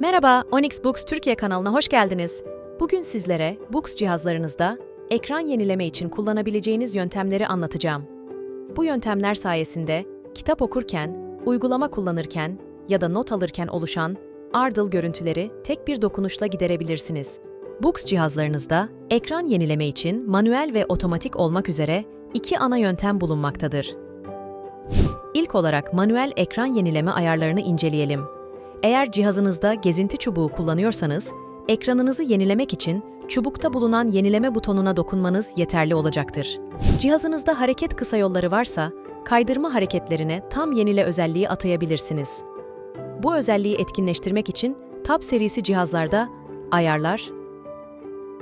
Merhaba, Onyx Books Türkiye kanalına hoş geldiniz. Bugün sizlere Books cihazlarınızda ekran yenileme için kullanabileceğiniz yöntemleri anlatacağım. Bu yöntemler sayesinde kitap okurken, uygulama kullanırken ya da not alırken oluşan ardıl görüntüleri tek bir dokunuşla giderebilirsiniz. Books cihazlarınızda ekran yenileme için manuel ve otomatik olmak üzere iki ana yöntem bulunmaktadır. İlk olarak manuel ekran yenileme ayarlarını inceleyelim. Eğer cihazınızda gezinti çubuğu kullanıyorsanız, ekranınızı yenilemek için çubukta bulunan yenileme butonuna dokunmanız yeterli olacaktır. Cihazınızda hareket kısa yolları varsa, kaydırma hareketlerine tam yenile özelliği atayabilirsiniz. Bu özelliği etkinleştirmek için Tab serisi cihazlarda ayarlar,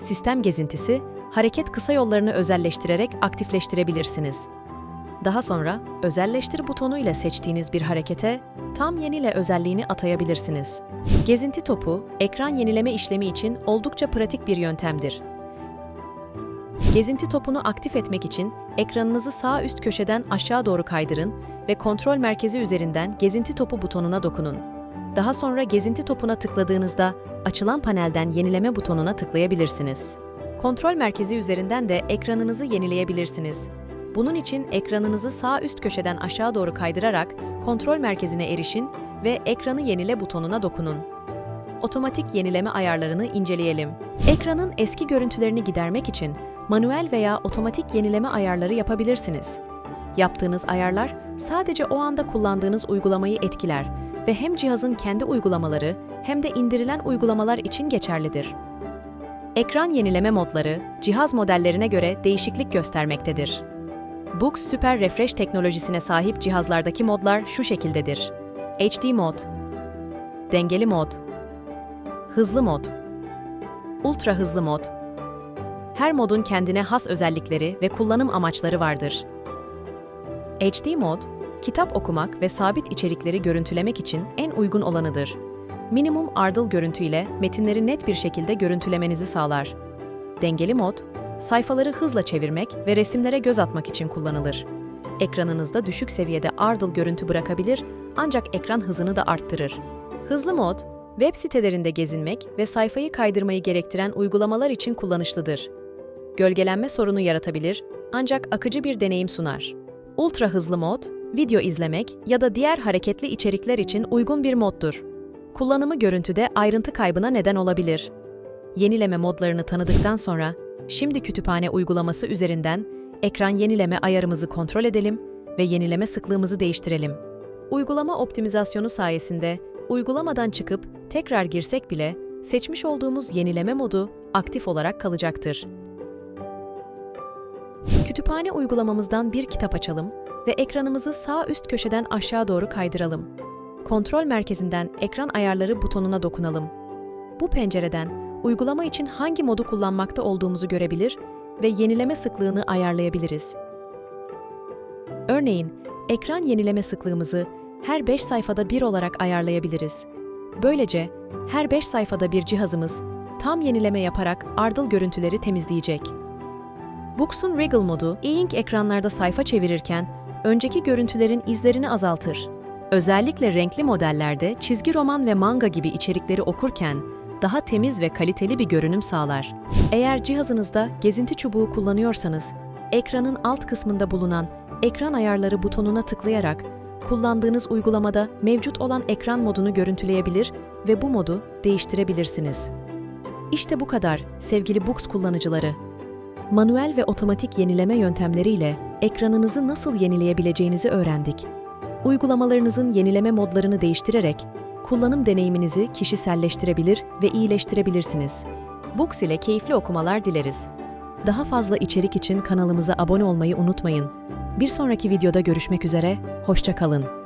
sistem gezintisi, hareket kısa yollarını özelleştirerek aktifleştirebilirsiniz. Daha sonra özelleştir butonu ile seçtiğiniz bir harekete tam yenile özelliğini atayabilirsiniz. Gezinti topu, ekran yenileme işlemi için oldukça pratik bir yöntemdir. Gezinti topunu aktif etmek için ekranınızı sağ üst köşeden aşağı doğru kaydırın ve kontrol merkezi üzerinden gezinti topu butonuna dokunun. Daha sonra gezinti topuna tıkladığınızda açılan panelden yenileme butonuna tıklayabilirsiniz. Kontrol merkezi üzerinden de ekranınızı yenileyebilirsiniz. Bunun için ekranınızı sağ üst köşeden aşağı doğru kaydırarak kontrol merkezine erişin ve ekranı yenile butonuna dokunun. Otomatik yenileme ayarlarını inceleyelim. Ekranın eski görüntülerini gidermek için manuel veya otomatik yenileme ayarları yapabilirsiniz. Yaptığınız ayarlar sadece o anda kullandığınız uygulamayı etkiler ve hem cihazın kendi uygulamaları hem de indirilen uygulamalar için geçerlidir. Ekran yenileme modları cihaz modellerine göre değişiklik göstermektedir. Books Super Refresh teknolojisine sahip cihazlardaki modlar şu şekildedir. HD mod, dengeli mod, hızlı mod, ultra hızlı mod. Her modun kendine has özellikleri ve kullanım amaçları vardır. HD mod, kitap okumak ve sabit içerikleri görüntülemek için en uygun olanıdır. Minimum ardıl görüntü ile metinleri net bir şekilde görüntülemenizi sağlar. Dengeli mod, sayfaları hızla çevirmek ve resimlere göz atmak için kullanılır. Ekranınızda düşük seviyede ardıl görüntü bırakabilir ancak ekran hızını da arttırır. Hızlı mod, web sitelerinde gezinmek ve sayfayı kaydırmayı gerektiren uygulamalar için kullanışlıdır. Gölgelenme sorunu yaratabilir ancak akıcı bir deneyim sunar. Ultra hızlı mod, video izlemek ya da diğer hareketli içerikler için uygun bir moddur. Kullanımı görüntüde ayrıntı kaybına neden olabilir. Yenileme modlarını tanıdıktan sonra Şimdi kütüphane uygulaması üzerinden ekran yenileme ayarımızı kontrol edelim ve yenileme sıklığımızı değiştirelim. Uygulama optimizasyonu sayesinde uygulamadan çıkıp tekrar girsek bile seçmiş olduğumuz yenileme modu aktif olarak kalacaktır. Kütüphane uygulamamızdan bir kitap açalım ve ekranımızı sağ üst köşeden aşağı doğru kaydıralım. Kontrol merkezinden ekran ayarları butonuna dokunalım. Bu pencereden uygulama için hangi modu kullanmakta olduğumuzu görebilir ve yenileme sıklığını ayarlayabiliriz. Örneğin, ekran yenileme sıklığımızı her 5 sayfada bir olarak ayarlayabiliriz. Böylece her 5 sayfada bir cihazımız tam yenileme yaparak ardıl görüntüleri temizleyecek. Books'un Wriggle modu, e-ink ekranlarda sayfa çevirirken önceki görüntülerin izlerini azaltır. Özellikle renkli modellerde çizgi roman ve manga gibi içerikleri okurken daha temiz ve kaliteli bir görünüm sağlar. Eğer cihazınızda gezinti çubuğu kullanıyorsanız, ekranın alt kısmında bulunan ekran ayarları butonuna tıklayarak kullandığınız uygulamada mevcut olan ekran modunu görüntüleyebilir ve bu modu değiştirebilirsiniz. İşte bu kadar sevgili Books kullanıcıları. Manuel ve otomatik yenileme yöntemleriyle ekranınızı nasıl yenileyebileceğinizi öğrendik. Uygulamalarınızın yenileme modlarını değiştirerek kullanım deneyiminizi kişiselleştirebilir ve iyileştirebilirsiniz. Books ile keyifli okumalar dileriz. Daha fazla içerik için kanalımıza abone olmayı unutmayın. Bir sonraki videoda görüşmek üzere, hoşça kalın.